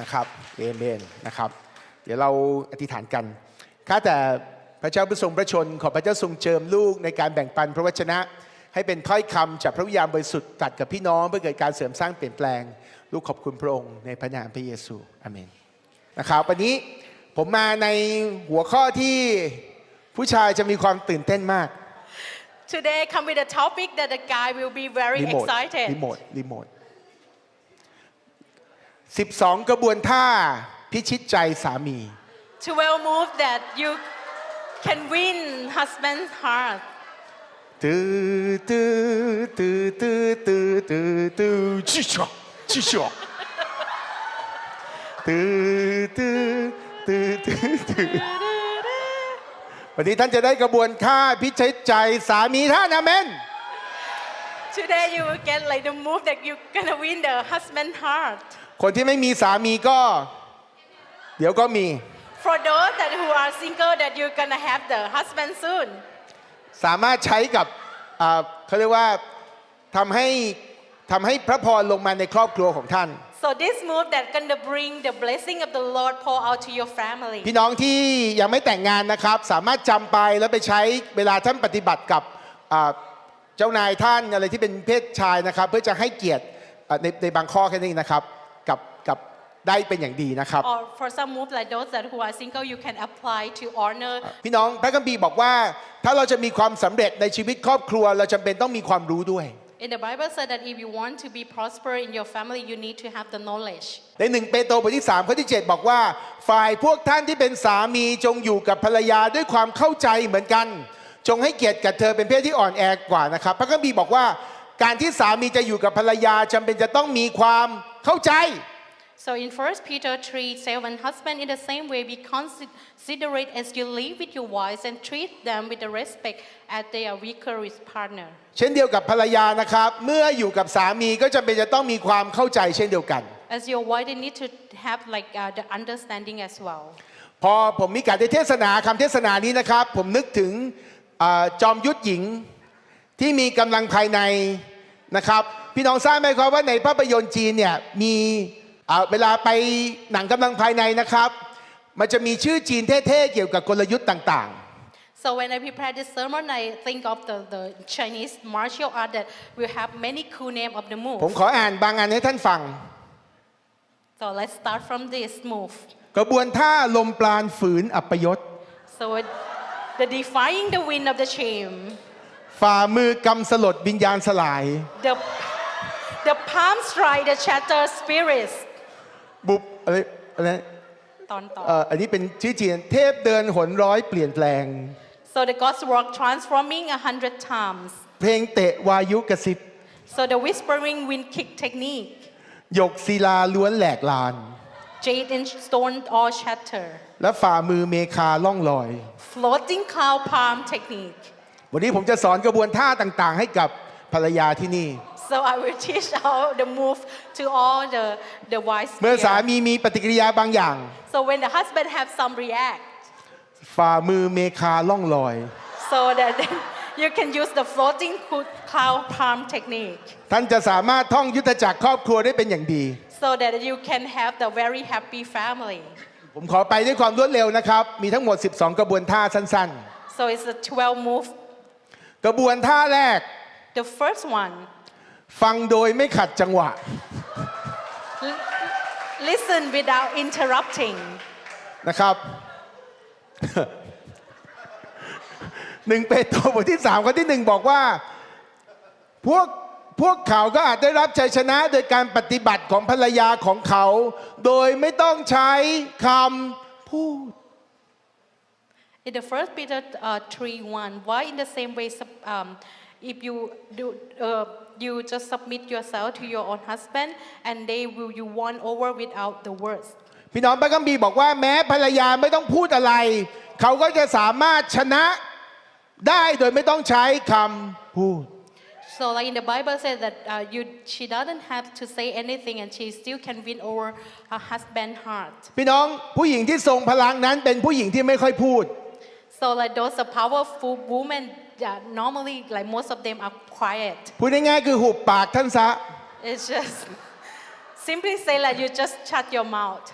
นะครับเอเมนนะครับ เดี๋ยวเราอธิษฐานกัน ข้าแต่พระเจ้าผู้ทรงพระชน ขอพระเจ้าทรงเจิมลูกในการแบ่งปันพระวจนะ ให้เป็นถ้อยคำจากพระวิญญาณบริสุทธิ์ตรัดกับพี่น้องเพื่อเกิดการเสริมสร้างเปลี่ยนแปลง ลูกขอบคุณพระองค์ในพระนามพระเยซูอาเมนนะครับวันนี้ผมมาในหัวข้อที่ผู้ชายจะมีความตื่นเต้นมาก Today I come with a topic that the guy will be very รีโมท excited. รีโมทรีโมท 12 กระบวนท่าพิชิตใจสามี 12 move that you can win husband's heart. ตื้อตื้อตื้อตื้อตื้อตื้อตื้อชิชอชิชอตื้อตื้อตื้อตื้อตื้อวันนี้ท่านจะได้กระบวนท่าพิชิตใจสามีท่านอาเมน Today you will get like the move that you're gonna win the husband's heart. คนที่ไม่มีสามีก็ เดี๋ยวก็มี For those that who are single that you're gonna have the husband soon. สามารถใช้กับอ่าเขาเรียกว่าทำให้ทำให้พระพรลงมาในครอบครัวของท่าน So this move that gonna bring the blessing of the Lord pour out to your family. พี่น้องที่ยังไม่แต่งงานนะครับ สามารถจำไปแล้วไปใช้เวลาท่านปฏิบัติกับอ่าเจ้านายท่านอะไรที่เป็นเพศชายนะครับ เพื่อจะให้เกียรติอ่าในในบางข้อแค่นี้นะครับกับกับ ได้เป็นอย่างดีนะครับ Or for some move like those that who are single, you can apply to honor พี่น้องพระคัมภีร์บอกว่า ถ้าเราจะมีความสำเร็จในชีวิตครอบครัว เราจำเป็นต้องมีความรู้ด้วย In the Bible said that if you want to be prosper in your family, you need to have the knowledge. ในหนึ่งเปโตรบทที่3ข้อที่7บอกว่า ฝ่ายพวกท่านที่เป็นสามีจงอยู่กับภรรยาด้วยความเข้าใจเหมือนกัน จงให้เกียรติกับเธอเป็นเพศที่อ่อนแอกว่านะครับ พระคัมภีร์บอกว่าการที่สามีจะอยู่กับภรรยาจำเป็นจะต้องมีความเข้าใจ So in 1 Peter 3, 7, husband in the same way be considerate as you live with your wives and treat them with the respect as they are weaker with partner. เช่นเดียวกับภรรยานะครับ เมื่ออยู่กับสามีก็จำเป็นจะต้องมีความเข้าใจเช่นเดียวกัน As your wife, they need to have like uh, the understanding as well. พอผมมีการได้เทศนาคำเทศนานี้นะครับ ผมนึกถึงอาจอมยุทธหญิงที่มีกำลังภายในนะครับ พี่น้องทราบไหมครับว่าในภาพยนตร์จีนเนี่ยมีอ่า เวลาไปหนังกำลังภายในนะครับ มันจะมีชื่อจีนเท่ๆเกี่ยวกับกลยุทธ์ต่าง So when I prepare this sermon, I think of the, the Chinese martial art that will have many cool name of the ๆผม move. ขออ่านบางอันให้ท่านฟัง So let's start from this move. กระบวนท่าลมปราณฝืนอัปยศ So it- the defying the wind of the chain, ฝ่ามือกำสลดวิญญาณสลาย the, the palm strike, the shatter spirits. บุบอะไรอะไร Ton ton. เอ่ออันนี้เป็นชื่อจีนเทพเดินหนร้อยเปลี่ยนแปลง So the God's work transforming a hundred times. เพลงเตะวายุกระซิบ So the whispering wind kick technique, หยกศิลาล้วนแหลกลาน jade and stone all shatter, และฝ่ามือเมคาล่องลอย floating cloud palm technique. วันนี้ผมจะสอนกระบวนท่าต่างๆ ให้กับภรรยาที่นี่ So I will teach all the move to all the the wives เมื่อสา here. มีมีปฏิกิริยาบางอย่าง So when the husband have some react, ฝ่ามือเมคาล่องลอย so that you can use the floating cloud palm technique, ท่านจะสามารถท่องยุทธจักรครอบครัวได้เป็นอย่างดี so that you can have the very happy family. ผมขอไปด้วยความรวดเร็วนะครับ มีทั้งหมด 12 กระบวนท่าสั้น So it's a 12 move. ๆกระบวนท่าแรก The first one, ฟังโดยไม่ขัดจังหวะ l- listen without interrupting. นะครับหนึ่งเปโตรบทที่สามข้อที่หนึ่งบอกว่า พวกพวกเขาก็อาจได้รับชัยชนะโดยการปฏิบัติของภรรยาของเขา โดยไม่ต้องใช้คำพูด In the first Peter uh, 3 1, why in the same way, sub- um, if you do, uh, you just submit yourself to your own husband and they will you won over without the words. พี่น้องพระคัมภีร์บอกว่าแม้ภรรยาไม่ต้องพูดอะไร เขาก็จะสามารถชนะได้โดยไม่ต้องใช้คำพูด So like in the Bible says that uh, you, she doesn't have to say anything and she still can win over her husband's heart. พี่น้องผู้หญิงที่ทรงพลังนั้นเป็นผู้หญิงที่ไม่ค่อยพูด So like those are powerful women, uh, normally like most of them are quiet. พูดง่ายๆคือหุบปากท่านซะ It's just Simply say like you just shut your mouth.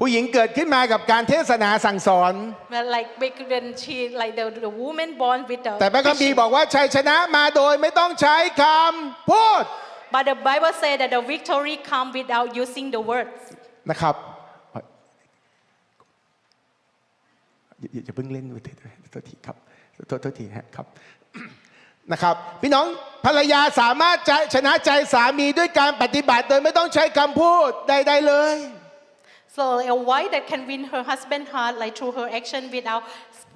ผู้หญิงเกิดขึ้นมากับการเทศนาสั่งสอน Well, like when she like the, the woman born with the แต่พระคัมภีร์บอกว่าชัยชนะมาโดยไม่ต้องใช้คำพูด But the Bible says that the victory come without using the words. นะครับอย่าอย่าอย่าเพิ่งเล่นโทษโทษทีครับ โทษโทษทีฮะครับนะครับพี่น้องภรรยาสามารถจะชนะใจสามีด้วยการปฏิบัติโดยไม่ต้องใช้คำพูดใดๆเลย So a wife that can win her husband's heart like through her action without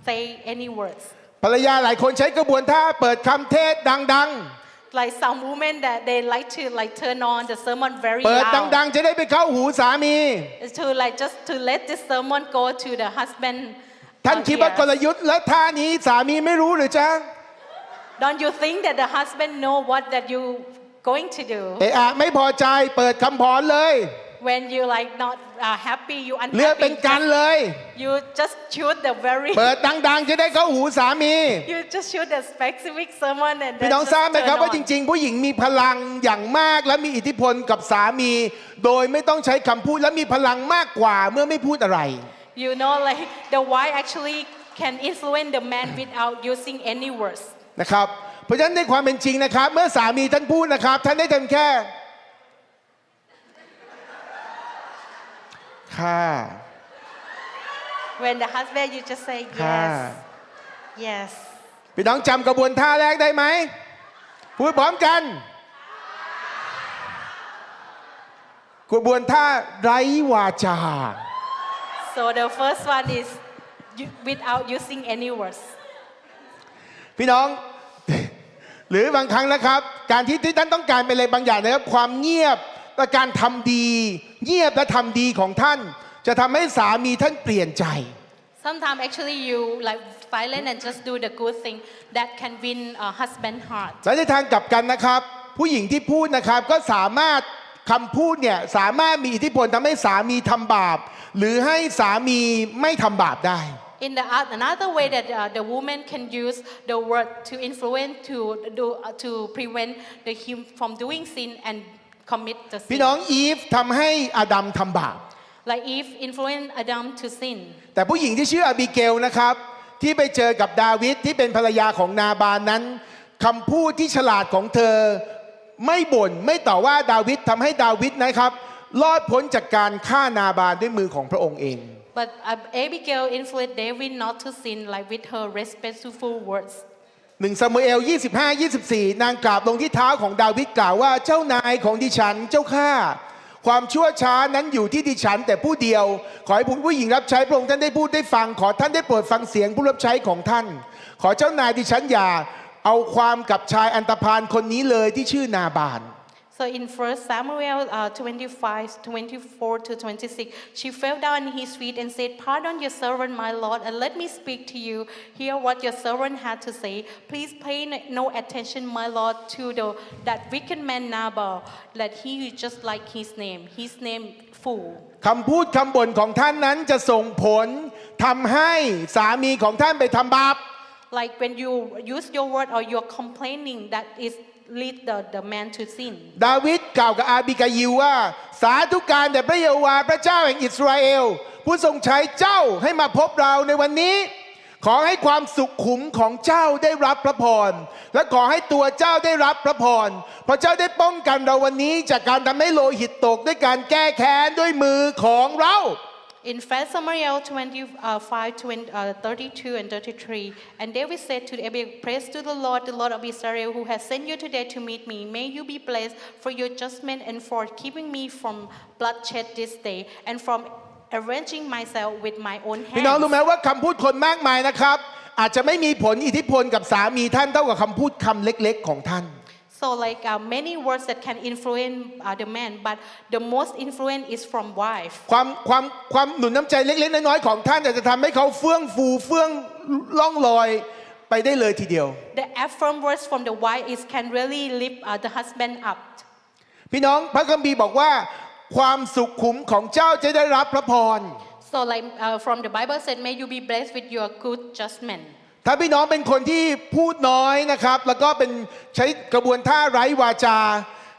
say any words. ภรรยาหลายคนใช้กระบวนท่าเปิดคำเทศดัง Like some women that they like to like turn on the sermon very ๆเปิด loud ดังๆจะได้ไปเข้าหูสามี to like just to let this sermon go to the husband. ท่าน uh, คิดว่ากล ears. ยุทธ์และท่านี้สามีไม่รู้หรือจ๊ะ Don't you think that the husband know what that you going to do เอะอะไม่พอใจเปิดคำพรเลย when you like not uh, happy you เลือกเป็น unhappy กัน just- เลย you just choose the very เปิดดังๆจะได้เข้าหูสามี you just choose the specific sermon and พี่ then น้อง just ทราบไหมครับ turn ว่า on. จริง ๆ ผู้หญิงมีพลังอย่างมากและมีอิทธิพลกับสามี โดยไม่ต้องใช้คำพูดและมีพลังมากกว่าเมื่อไม่พูดอะไร You know, like the wife actually can influence the man without using any words. นะครับเพราะฉะนั้นในความเป็นจริงนะครับ เมื่อสามีท่านพูดนะครับ ท่านได้ทำแค่ค่ะ When the husband, you just say ค่ะ yes, yes. พี่น้องจำกระบวนท่าแรกได้ไหมพูดพร้อมกันกระบวนท่าไร้วาจา So the first one is you, without using any words. พี่น้อง หรือบางครั้งนะครับ การที่ที่ท่านต้องการเป็นอะไรบางอย่างนะครับ ความเงียบและการทำดี เงียบและทำดีของท่าน จะทำให้สามีท่านเปลี่ยนใจ Sometimes actually you like silent and just do the good thing that can win a husband heart. และในทางกลับกันนะครับ ผู้หญิงที่พูดนะครับก็สามารถ คำพูดเนี่ยสามารถมีอิทธิพลทำให้สามีทำบาป หรือให้สามีไม่ทำบาปได้ In the oth- another way that uh, the woman can use the word to influence to do uh, to prevent the him from doing sin and commit the พี่ sin. น้องอีฟทำให้อาดัมทำบาป Like Eve influenced Adam to sin. แต่ผู้หญิงที่ชื่ออบิเกลนะครับ ที่ไปเจอกับดาวิดที่เป็นภรรยาของนาบานนั้นคำพูดที่ฉลาดของเธอ ไม่บ่นไม่ต่อว่าดาวิดทำให้ดาวิดนะครับ รอดพ้นจากการฆ่านาบานด้วยมือของพระองค์เอง But uh, Abigail influenced David not to sin like with her respectful words. หนึ่งซามูเอล 25 24 นางกราบลงที่เท้าของดาวิดกล่าวว่าเจ้านายของดิฉันเจ้าข้าความชั่วช้านั้นอยู่ที่ดิฉันแต่ผู้เดียว ขอให้ผู้หญิงรับใช้พระองค์ท่านได้พูดได้ฟัง ขอท่านได้โปรดฟังเสียงผู้รับใช้ของท่าน ขอเจ้านายดิฉันอย่า เอาความกับชายอันตพาลคนนี้เลยที่ชื่อนาบาน So in 1 Samuel uh, 25, 24 to 26, she fell down at his feet and said, Pardon your servant, my Lord, and let me speak to you. Hear what your servant had to say. Please pay no attention, my Lord, to the, that wicked man Nabal, that he is just like his name, his name fool. คำพูดคำบ่นของท่านนั้นจะส่งผลทำให้สามีของท่านไปทำบาป Like when you use your word or you're complaining, that is lead the, the man to sin. ดาวิดกล่าวกับอาบิกายิลว่า สาธุการแด่พระเยโฮวาห์พระเจ้าแห่งอิสราเอล ผู้ทรงใช้เจ้าให้มาพบเราในวันนี้ ขอให้ความสุขขุมของเจ้าได้รับพระพร และขอให้ตัวเจ้าได้รับพระพร เพราะเจ้าได้ป้องกันเราวันนี้ จากการทำให้โลหิตตกด้วยการแก้แค้นด้วยมือของเรา In 1 Samuel 25, 20, uh, 32 and 33, and David said to Abigail, Praise to the Lord, the Lord of Israel, who has sent you today to meet me. May you be blessed for your judgment and for keeping me from bloodshed this day, and from avenging myself with my own พี่น้องรู้ไหม hands. ว่าคำพูดคนมากมายนะครับ อาจจะไม่มีผลอิทธิพลกับสามีท่านเท่ากับคำพูดคำเล็กๆของท่าน So, like uh, many words that can influence uh, the man, but the most influence is from wife. ความความความหนุนน้ำใจเล็กๆน้อยๆของท่านอาจจะทำให้เขาเฟื่องฟูเฟื่องล่องลอยไปได้เลยทีเดียว The affirm words from the wife is can really lift uh, the husband up. พี่น้องพระคัมภีร์บอกว่าความสุขขุมของเจ้าจะได้รับพระพร So, like uh, from the Bible said, may you be blessed with your good judgment. ถ้าพี่น้องเป็นคนที่พูดน้อยนะครับ แล้วก็เป็นใช้กระบวนท่าไร้วาจา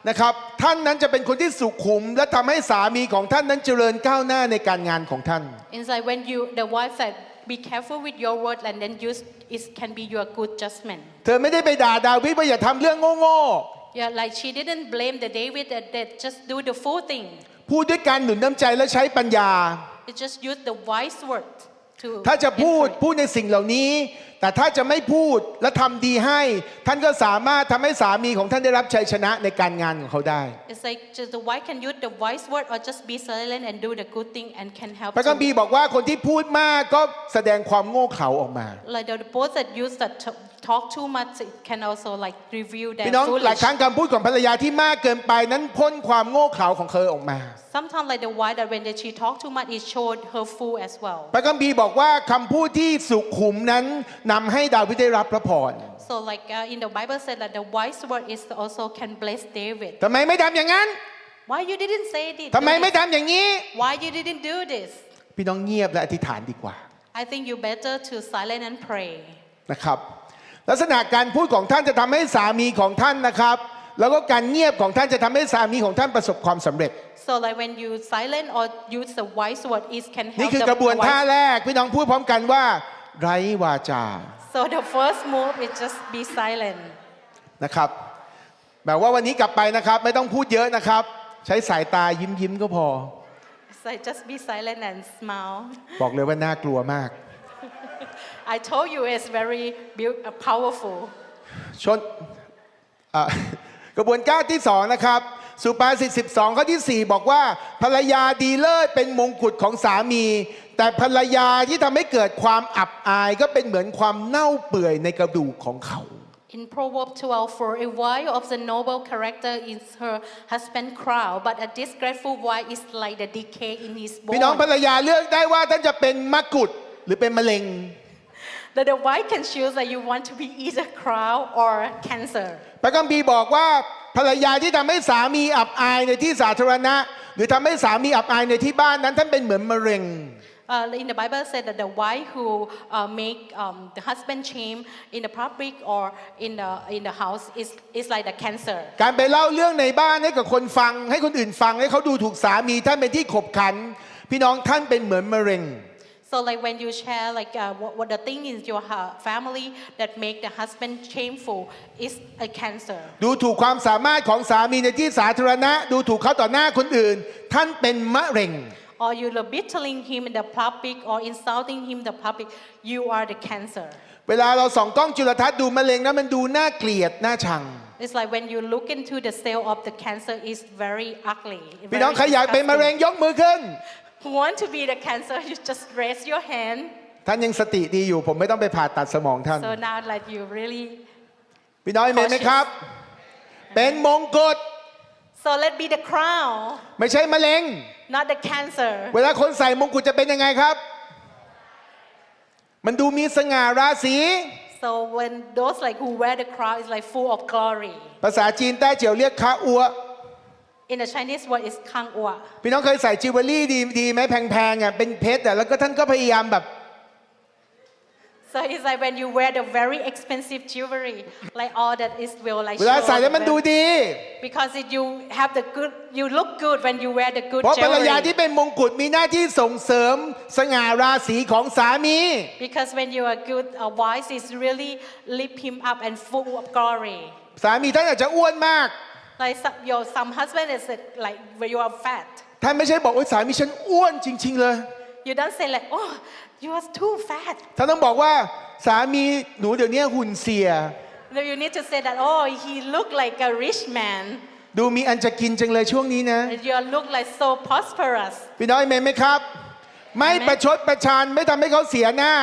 นะครับ ท่านนั้นจะเป็นคนที่สุขุม และทำให้สามีของท่านนั้นเจริญก้าวหน้าในการงานของท่าน It's like when you, the wife said, be careful with your word and then use, it can be your good judgment. เธอไม่ได้ไปด่าดาวิดว่าอย่าทำเรื่องโง่ Yeah, like she didn't blame the David that, that just do the full thing. ๆพูดด้วยการหนุนน้ำใจและใช้ปัญญา It just use the wise word to ถ้าจะพูด encourage. พูดในสิ่งเหล่านี้ แต่ถ้าจะไม่พูดและทำดีให้ ท่านก็สามารถทำให้สามีของท่านได้รับชัยชนะในการงานของเขาได้ It's like just the wife can use the wise word or just be silent and do the good thing and can help. พระคัม to- ภีร์บอกว่าคนที่พูดมากก็แสดงความโง่เขลาออกมา Like the both that use that t- talk too much it can also like reveal their พี่น้องหลาย foolish. ครั้งคำพูดของภรรยาที่มากเกินไปนั้นพ่นความโง่เขลาของเธอออกมา Sometimes like the wife that when that she talk too much it showed her fool as well. พระคัมภีร์บอกว่าคำพูดที่สุขุมนั้นนำให้ดาวิดได้รับพระพร So like uh, in the Bible said that the wise word is also can bless David. ทำไมไม่ทำอย่างนั้น Why you didn't say this? ทำไมไม่ทำอย่างนี้ Why you didn't do this? พี่น้องเงียบและอธิษฐานดีกว่า I think you better to silent and pray. นะครับ ลักษณะการพูดของท่านจะทำให้สามีของท่านนะครับ แล้วก็การเงียบของท่านจะทำให้สามีของท่านประสบความสำเร็จ So like when you silent or use the wise word, it can นี่ help คือ the กระบวนท่า wise. แรกพี่น้องพูดพร้อมกันว่าไร้วาจา So the first move is just be silent. นะครับแบบว่าวันนี้กลับไปนะครับ ไม่ต้องพูดเยอะนะครับ ใช้สายตายิ้มยิ้มๆก็พอ So just be silent and smile. บอกเลยว่าน่ากลัวมาก I told you it's very beau- uh, powerful. ชนอะกระบวนการที่สองนะครับสุภาษิต12 ข้อที่ 4 บอกว่า ภรรยาดีเลิศเป็นมงกุฎของสามี แต่ภรรยาที่ทำให้เกิดความอับอายก็เป็นเหมือนความเน่าเปื่อยในกระดูกของเขา In Proverbs 12, for a wife of the noble character is her husband crown, but a disgraceful wife is like the decay in his พี่น้องภร bone. รยาเลือกได้ว่าท่านจะเป็นมะกุฎหรือเป็นมะเร็ง That the wife can choose that you want to be either crown or cancer. พระคัมภีร์บอกว่าภรรยาที่ทำให้สามีอับอายในที่สาธารณะ หรือทำให้สามีอับอายในที่บ้านนั้นท่านเป็นเหมือนมะเร็ง Uh, in the Bible said that the wife who uh, make um, the husband shame in the public or in the in the house is is like the cancer. การไปเล่าเรื่องในบ้านให้กับคนฟังให้คนอื่นฟังให้เขาดูถูกสามีท่านเป็นที่ขบขัน พี่น้องท่านเป็นเหมือนมะเร็ง So like when you share like uh, what, what the thing is your uh, family that make the husband shameful is a cancer. ดูถูกความสามารถของสามีในที่สาธารณะ ดูถูกเขาต่อหน้าคนอื่น ท่านเป็นมะเร็ง Or you are belittling him in the public or insulting him in the public, you are the cancer. เวลาเราส่องกล้องจุลทรรศน์ดูมะเร็งนั้นมันดูน่าเกลียดน่าชัง It's like when you look into the cell of the cancer, it's very ugly. พี่น้อง very ใครอยากเป็นมะเร็ง disgusting. ยกมือขึ้น Who want to be the cancer, you just raise your hand. ท่านยังสติดีอยู่ผมไม่ต้องไปผ่าตัดสมองท่าน So now like you really, พี่น้องเมนไหมครับ เป็นมงกุฎ so let be the crown, ไม่ใช่มะเร็ง not the cancer. เวลาคนใส่มงกุฎจะเป็นยังไงครับ มันดูมีสง่าราศี So when those like who wear the crown is like full of glory. ภาษาจีนแต้เจียวเรียกคะอัว In the Chinese word is kang ua. พี่น้องเคยใส่จิวเวลรี่ดีดีไหมแพงๆอะเป็นเพชรอะแล้วก็ท่านก็พยายามแบบ So it's like when you wear the very expensive jewelry, like all that is will like เวลา show ใส่ all แล้ว the มันดู very- ดี because it, you have the good, you look good when you wear the good เพราะภรรยาที่ jewelry. เป็นมงกุฎมีหน้าที่ส่งเสริมสง่าราศีของสามี Because when you are good, a wise is really lift him up and full of glory. สามีท่านอาจจะอ้วนมาก Like some, your some husband is like when you are fat. ท่านไม่ใช่บอกโอ้ยสามีฉันอ้วนจริง ๆเลย You don't say like, oh, you are too fat. ท่านต้องบอกว่าสามีหนูเดี๋ยวนี้หุ่นเสีย No, you need to say that, oh, he look like a rich man. ดูมีอันจะกินจังเลยช่วงนี้นะ And you look like so prosperous. พี่น้อยเมนไหมครับ ไม่ประชดประชันไม่ทำให้เขาเสียหน้า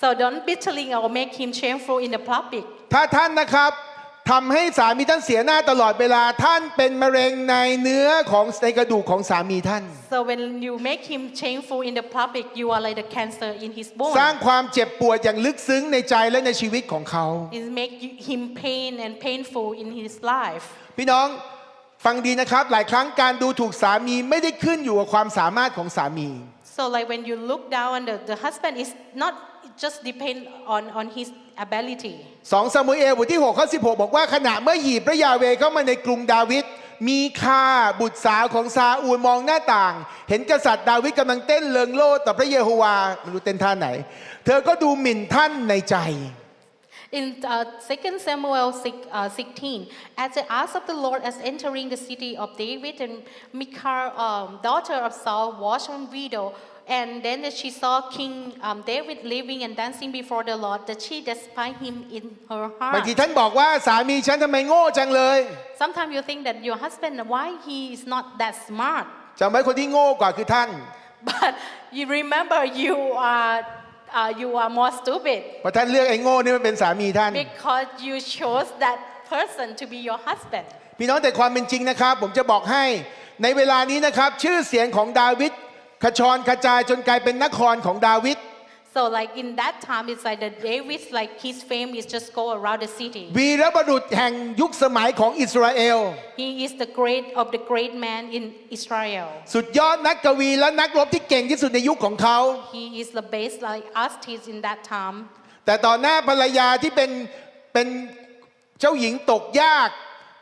So don't belittling or make him shameful in the public. ถ้าท่านนะครับ ทำให้สามีท่านเสียหน้าตลอดเวลาท่านเป็นมะเร็งในเนื้อของในกระดูกของสามีท่าน So when you make him shameful in the public, you are like the cancer in his bone. สร้างความเจ็บปวดอย่างลึกซึ้งในใจและในชีวิตของเขา It make you- him pain and painful in his life. พี่น้องฟังดีนะครับ หลายครั้งการดูถูกสามีไม่ได้ขึ้นอยู่กับความสามารถของสามี So like when you look down, the, the husband is not just depend on, on his ability. สองซามูเอลบทที่6ข้อ16 บอกว่าขณะเมื่อหยีพระยาเวเข้ามาในกรุงดาวิดมีคาบุตรสาวของซาอูลมองหน้าต่าง เห็นกษัตริย์ดาวิดกำลังเต้นเลิงโลดต่อพระเยโฮวาไม่รู้เต้นท่าไหน เธอก็ดูหมิ่นท่านในใจ In uh, 2 Samuel 6, uh, 16, as the eyes of the Lord as entering the city of David and Michal, um, daughter of Saul, watched on widow, and then she saw King um, David living and dancing before the Lord, that she despised him in her บางที heart. ท่านบอกว่าสามีฉันทำไมโง่จังเลย Sometimes you think that your husband, why he is not that smart? จำไว้คนที่โง่กว่าคือท่าน But you remember you are, uh, you are more stupid เพราะท่านเลือกไอ้โง่นี่มาเป็นสามีท่าน because you chose that person to be your husband. พี่น้องแต่ความเป็นจริงนะครับ ผมจะบอกให้ในเวลานี้นะครับ ชื่อเสียงของดาวิด ขจรกระจายจนกลายเป็นนครของดาวิด So like in that time, it's like the David's like his fame is just go around the city. วีรบุรุษแห่งยุคสมัยของอิสราเอล He is the great of the great man in Israel. สุดยอดนักกวีและนักรบที่เก่งที่สุดในยุคของเขา He is the best like artist in that time. แต่ต่อหน้าภรรยาที่เป็นเป็นเจ้าหญิงตกยาก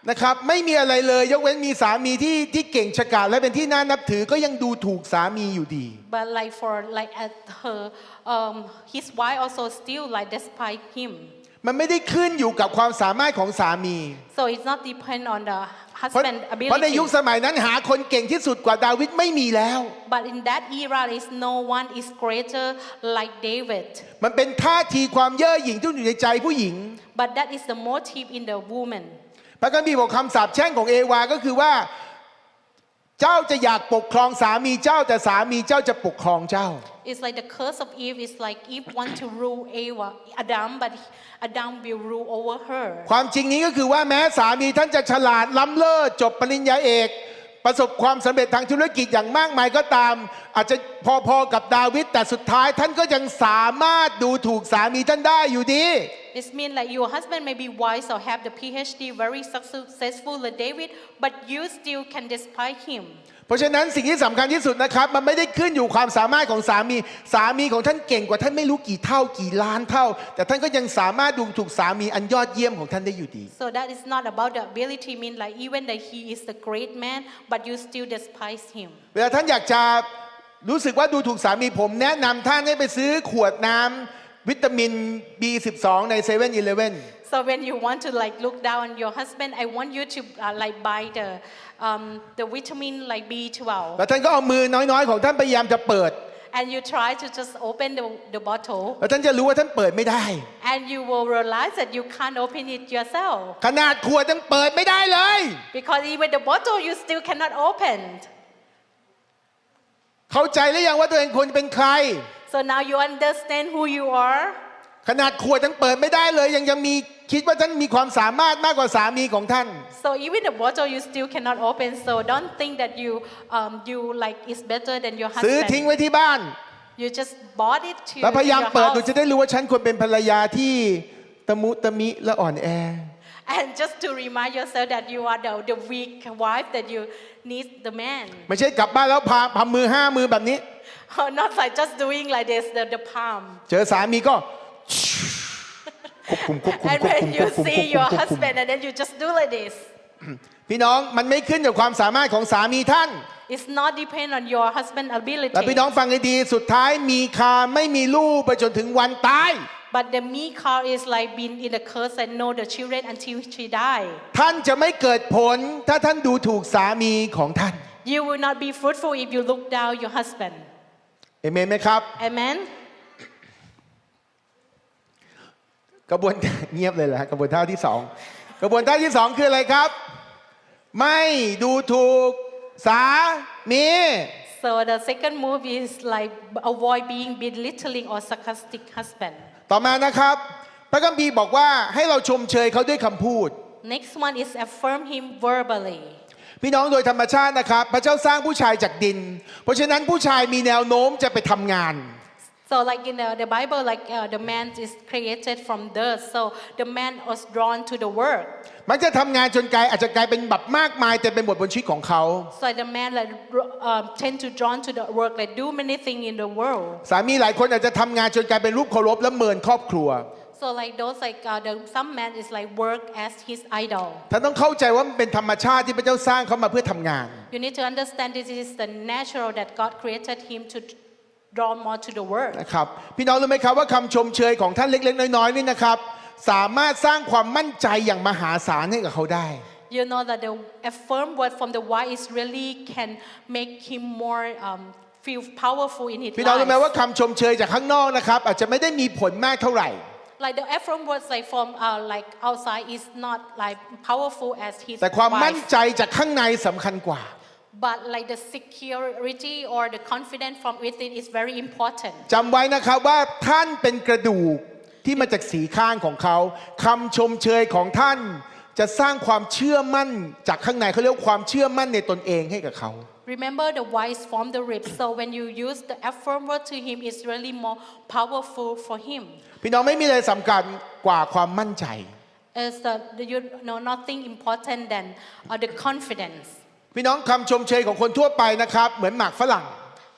นะครับไม่มีอะไรเลย ยกเว้นมีสามีที่ที่เก่งฉกาจและเป็นที่น่านับถือก็ยังดูถูกสามีอยู่ดี But like for like at her, um, his wife also still like despite him. มันไม่ได้ขึ้นอยู่กับความสามารถของสามี So it's not depend on the เพราะ husband เพราะในยุค ability. สมัยนั้นหาคนเก่งที่สุดกว่าดาวิดไม่มีแล้ว But in that era, is no one is greater like David. มันเป็นท่าทีความเย่อหยิ่งที่อยู่ในใจผู้หญิง But that is the motive in the woman. พระคัมภีร์บอกคำสาปแช่งของเอวาก็คือว่า เจ้าจะอยากปกครองสามีเจ้าแต่สามีเจ้าจะปกครองเจ้า It's like the curse of Eve is like Eve want to rule Eva, Adam, but Adam will rule over her. ความจริงนี้ก็คือว่าแม้สามีท่านจะฉลาดล้ำเลิศจบปริญญาเอก ประสบความสำเร็จทางธุรกิจอย่างมากมายก็ตาม อาจจะพอๆกับดาวิดแต่สุดท้ายท่านก็ยังสามารถดูถูกสามีท่านได้อยู่ดี This means that your husband may be wise or have the PhD, very successful like David, but you still can despise him. เพราะฉะนั้นสิ่งที่สำคัญที่สุดนะครับ มันไม่ได้ขึ้นอยู่ความสามารถของสามี สามีของท่านเก่งกว่าท่านไม่รู้กี่เท่ากี่ล้านเท่า แต่ท่านก็ยังสามารถดูถูกสามีอันยอดเยี่ยมของท่านได้อยู่ดี So that is not about the ability, mean like even that he is the great man, but you still despise him. เวลาท่านอยากจะรู้สึกว่าดูถูกสามีผมแนะนำท่านให้ไปซื้อขวดน้ำวิตามิน B12 ใน7 e เ e ่ e อ So when you want to like look down on your husband, I want you to uh, like buy the um, the vitamin like B12, แล้วท่านก็เอามือน้อยๆของท่านพยายามจะเปิด and you try to just open the, the bottle, แล้วท่านจะรู้ว่าท่านเปิดไม่ได้ and you will realize that you can't open it yourself ขนาดขวดยังเปิดไม่ได้เลย because even the bottle you still cannot open. เข้าใจหรือยังว่าตัวเองควรจะเป็นใคร So now you understand who you are. ขนาดขวดยังเปิดไม่ได้เลยยังยังมี คิดว่าท่านมีความสามารถมากกว่าสามีของท่าน So even the bottle you still cannot open. So don't think that you um, you like is better than your ซื้อทิ้ง husband. ไว้ที่บ้าน You just bought it to แล้วพยายาม your เปิดดู house. จะได้รู้ว่าฉันควรเป็นภรรยาที่ตะมุตะมิและอ่อนแอ And just to remind yourself that you are the, the weak wife that you need the man. ไม่ใช่กลับบ้านแล้วพาพามือห้ามือแบบนี้ Not like just doing like this, the, the palm. เจอสามีก็ ควบคุมควบคุม And ควบคุ when ม you ควบคุม see คว your บคุมควบคุม husband and then you just do like this. พี่น้องมันไม่ขึ้นกับความสามารถของสามีท่าน It's not depend on your husband และพี่น้อง ability. ฟังให้ดีสุดท้ายมีคาไม่มีลูกไปจนถึงวันตาย But the me car is like being in the curse and know the children until she die. ท่านจะไม่เกิดผลถ้าท่านดูถูกสามีของท่าน You will not be fruitful if you look down your husband. เอเมนไหมครับ Amen. กระบวนเงียบเลยแหละกระบวนท่าที่สองกระบวนท่าที่สองคืออะไรครับ ไม่ดูถูกสามี So the second move is like avoid being belittling or sarcastic husband. ต่อมานะครับ พระคัมภีร์บอกว่าให้เราชมเชยเขาด้วยคำพูด Next one is affirm him verbally. พี่น้องโดยธรรมชาตินะครับ พระเจ้าสร้างผู้ชายจากดิน เพราะฉะนั้นผู้ชายมีแนวโน้มจะไปทำงาน So like in the, the Bible, like uh, the man is created from dirt. So the man was drawn to the work. มักจะทำงานจนกลายอาจจะกลายเป็นแบบมากมายแต่เป็นบทบนชีวิตของเขา So like the man like um, tend to drawn to the work, like do many things in the world. สามีหลายคนอาจจะทำงานจนกลายเป็นรูปเคารพและเมินครอบครัว So like those like uh, the, some man is like work as his idol. ท่านต้องเข้าใจว่ามันเป็นธรรมชาติที่พระเจ้าสร้างเขามาเพื่อทำงาน You need to understand this is the natural that God created him to draw more to the work. นะครับพี่น้องรู้ไหมครับว่าคำชมเชยของท่านเล็ก ๆ น้อยๆนี่นะครับ สามารถสร้างความมั่นใจอย่างมหาศาลให้กับเขาได้ You know that the affirm word from the wise is really can make him more um, feel powerful in his พี่น้องรู้ไหมว่า life. คำชมเชยจากข้างนอกนะครับอาจจะไม่ได้มีผลมากเท่าไหร่ Like the affirm words like from uh, like outside is not like powerful as his แต่ความมั่น wife. ใจจากข้างในสำคัญกว่า But like the security or the confidence from within is very important. จำไว้นะครับว่าท่านเป็นกระดูกที่มาจากสีข้างของเขาคำชมเชยของท่าน จะสร้างความเชื่อมั่นจากข้างในเขาเรียกว่าความเชื่อมั่นในตนเองให้กับเขา Remember the wise from the ribs. So when you use the affirm word to him, it's really more powerful for him. พี่น้องไม่มีอะไรสำคัญกว่าความมั่นใจ Is that you know nothing important than uh, the confidence. พี่น้องคำชมเชยของคนทั่วไปนะครับ เหมือนหมากฝรั่ง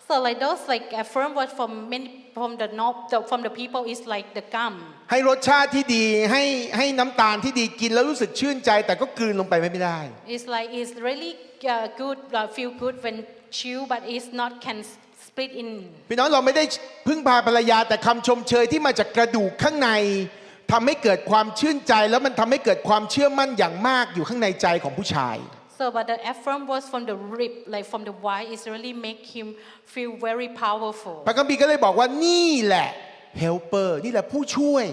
So like those like affirm word from many from the, no- the from the people is like the gum. ให้รสชาติที่ดีให้ให้น้ำตาลที่ดีกินแล้วรู้สึกชื่นใจ แต่ก็กลืนลงไปไม่ได้ It's like it's really uh, good, uh, feel good when chew, but it's not can s- split in. พี่น้องเราไม่ได้พึ่งพาภรรยาแต่คำชมเชยที่มาจากกระดูกข้างในทำให้เกิดความชื่นใจ แล้วมันทำให้เกิดความเชื่อมั่นอย่างมากอยู่ข้างในใจของผู้ชาย So, but the affirm words from the rib, like from the why, is really make him feel very powerful. พระคัมภีร์ก็เลยบอกว่านี่แหละ helper นี่แหละผู้ช่วย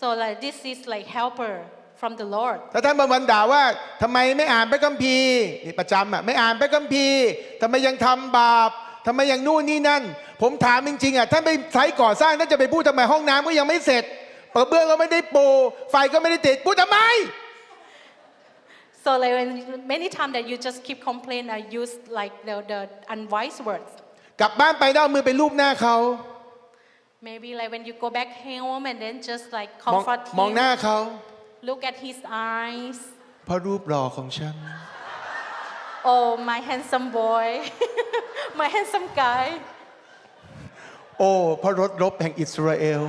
So, like this is like helper from the Lord. ถ้าท่านบางวันด่าว่าทำไมไม่อ่านพระคัมภีร์นี่ประจำอะไม่อ่านพระคัมภีร์ทำไมยังทำบาปทำไมยังนู่นนี่นั่น ผมถามจริงๆอะท่านไปไซต์ก่อสร้างท่านจะไปพูดทำไมห้องน้ำก็ยังไม่เสร็จกระเบื้องก็ไม่ได้ปูไฟก็ไม่ได้ติดพูดทำไม So, like when, many times that you just keep complain or use like the, the unwise words. กลับบ้านไปแล้วเอามือไปรูปหน้าเขา Maybe like when you go back home and then just like มอง comfort มองหน้า him, เขา look at his eyes. เพราะรูปหล่อของฉัน Oh, my handsome boy, my handsome guy. โอ้เพราะรถรบแห่งอิสราเอล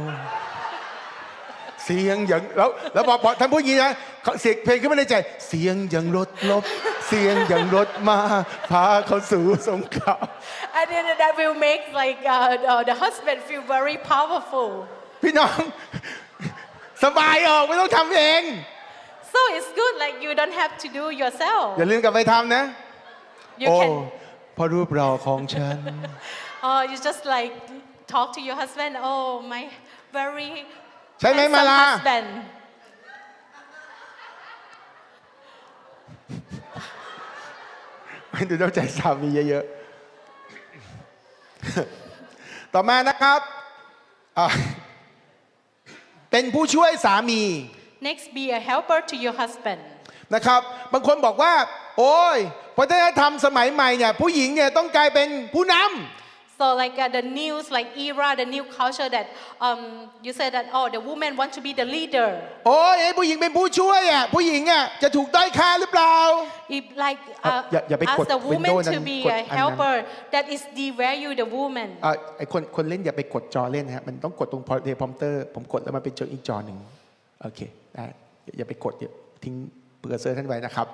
เสียงอย่างแล้วแล้วบอกบอกท่านพูดอย่างนี้นะเขาเสียงเพลงขึ้นมาในใจ เสียงอย่างรถลบ เสียงอย่างรถมาพาเขาสู่สงคราม And then that will make like uh, uh, the husband feel very powerful. พี่น้อง สบายออกไม่ต้องทำเอง So it's good, like you don't have to do อย่า yourself. ลืมกลับไปทำนะ You โอ้ can, เพราะรูปหล่อของฉัน uh, you just like talk to your husband. Oh, my very ใช่ไหม handsome มาลา husband. ดูน้ำใจสามีเยอะๆ ต่อมานะครับอะเป็นผู้ช่วยสามี Next, be a helper to your husband. นะครับ บางคนบอกว่า โอ้ยวัฒนธรรมสมัยใหม่เนี่ยผู้หญิงเนี่ยต้องกลายเป็นผู้น So like uh, the news, like era, the new culture that um, you said that oh the woman want to be the leader. ำโอ้ยให้ผู้หญิงเป็นผู้ช่วยอะผู้หญิงอะจะถูกด้อยค่าหรือเปล่า If like อะ uh, อย่าอย่าไปกด ask the woman window นั้น to be กด a อันนั้น helper, that is devalue the woman. อะไอคนคนเล่นอย่าไปกดจอเล่นนะฮะมันต้องกดตรงพอเทพอมเตอร์ผมกดแล้วมันเป็นจออีกจอหนึ่งโอเคได้อย่าอย่าไปกดอย่าทิ้งเปอร์เซอร์ท่านไว้นะครับ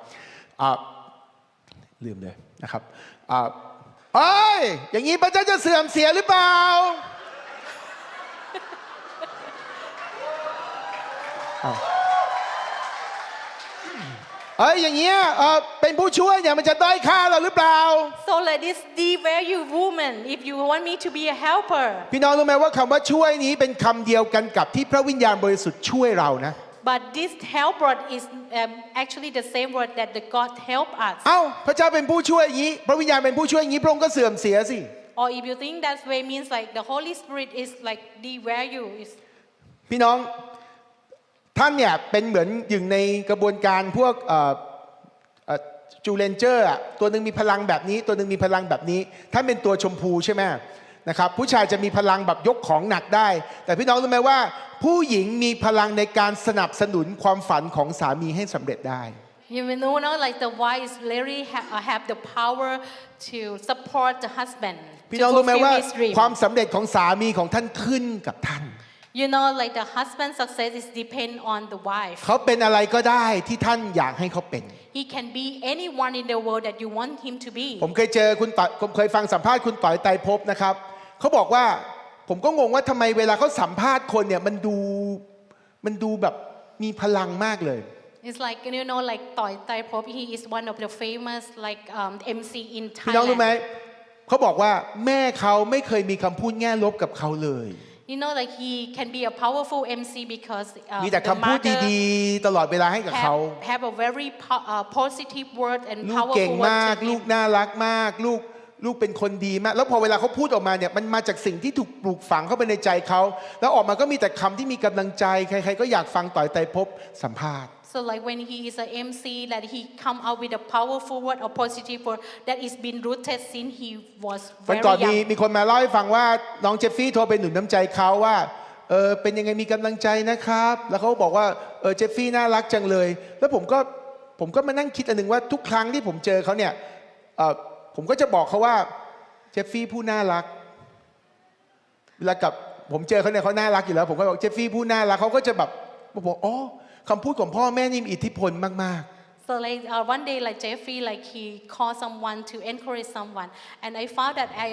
อะลืมเลยนะครับอะ เอ้ยอย่างนี้พระเจ้าจะเสื่อมเสียหรือเปล่าอ้าวเอ้ยอย่างเงี้ยเออเป็นผู้ช่วยเนี่ยมันจะด้อยค่าเราหรือเปล่า So like this devalue woman. If you want me to be a helper, พี่น้องรู้ไหมว่าคำว่าช่วยนี้เป็นคำเดียวกันกับที่พระวิญญาณบริสุทธิ์ช่วยเรานะ but this help word is um, actually the same word that the God help us. เอ้าพระเจ้าเป็นผู้ช่วยอย่างนี้พระวิญญาณเป็นผู้ช่วยอย่างนี้พระองค์ก็เสื่อมเสียสิ Or if you think that way means like the Holy Spirit is like devalue. Is พี่น้องท่านเนี่ยเป็นเหมือนอยู่ในกระบวนการพวกจูเลนเจอร์ตัวหนึ่งมีพลังแบบนี้ ตัวหนึ่งมีพลังแบบนี้ ท่านเป็นตัวชมพูใช่ไหม นะครับผู้ชายจะมีพลังแบบยกของหนักได้ แต่พี่น้องรู้ไหมว่า ผู้หญิงมีพลังในการสนับสนุนความฝันของสามีให้สำเร็จได้ You know, no, like the wife really ha- uh, have the power to support the husband พี่ to น้องรู้ไหม fulfill ว่า his dream. ความสำเร็จของสามีของท่านขึ้นกับท่าน You know, like the husband's success is depend on the wife. เขาเป็นอะไรก็ได้ที่ท่านอยากให้เขาเป็น He can be anyone in the world that you want him to be. ผมเคยเจอคุณต่อยผมเคยฟังสัมภาษณ์คุณต่อยไตรภพนะครับ เขาบอกว่า ผมก็งงว่าทำไมเวลาเขาสัมภาษณ์คนเนี่ยมันดูมันดูแบบมีพลังมากเลย It's like you know, like Toy Tai Pop. He is one of the famous like um, MC in พี่น้องรู้ไหม Thailand. เขาบอกว่าแม่เขาไม่เคยมีคำพูดแง่ลบกับเขาเลย You know, like he can be a powerful MC because uh, มีแต่ the คำพูด mother ดีๆ ตลอดเวลาให้กับเขา have, have a very po- uh, positive word and ลูกเก่ง powerful มาก word to ลูก him. น่ารักมาก ลูก ลูกเป็นคนดีมาก แล้วพอเวลาเขาพูดออกมาเนี่ยมันมาจากสิ่งที่ถูกปลูกฝังเข้าไปในใจเขา แล้วออกมาก็มีแต่คำที่มีกำลังใจ ใครๆก็อยากฟังต่อยไตรภพสัมภาษณ์ So like when he is a MC, that he come out with a powerful word or positive word that is been rooted since he was วัน very ก่อนมี young. มีคนมาเล่าให้ฟังว่าน้องเจฟฟี่โทรไปหนุนน้ำใจเขาว่าเออเป็นยังไงมีกำลังใจนะครับ แล้วเขาบอกว่าเออเจฟฟี่น่ารักจังเลย แล้วผมก็ผมก็มานั่งคิดอันหนึ่งว่าทุกครั้งที่ผมเจอเขาเนี่ยเออ ผมก็จะบอกเขาว่าเจฟฟี่ผู้น่ารัก เวลากับผมเจอเขาเนี่ยเขาน่ารักอยู่แล้ว ผมก็บอกเจฟฟี่ผู้น่ารักเขาก็จะแบบบอกอ๋อคำพูดของพ่อแม่นี่มีอิทธิพลมาก ๆ So like uh, one day, like Jeffrey, like he called someone to encourage someone, and I found that I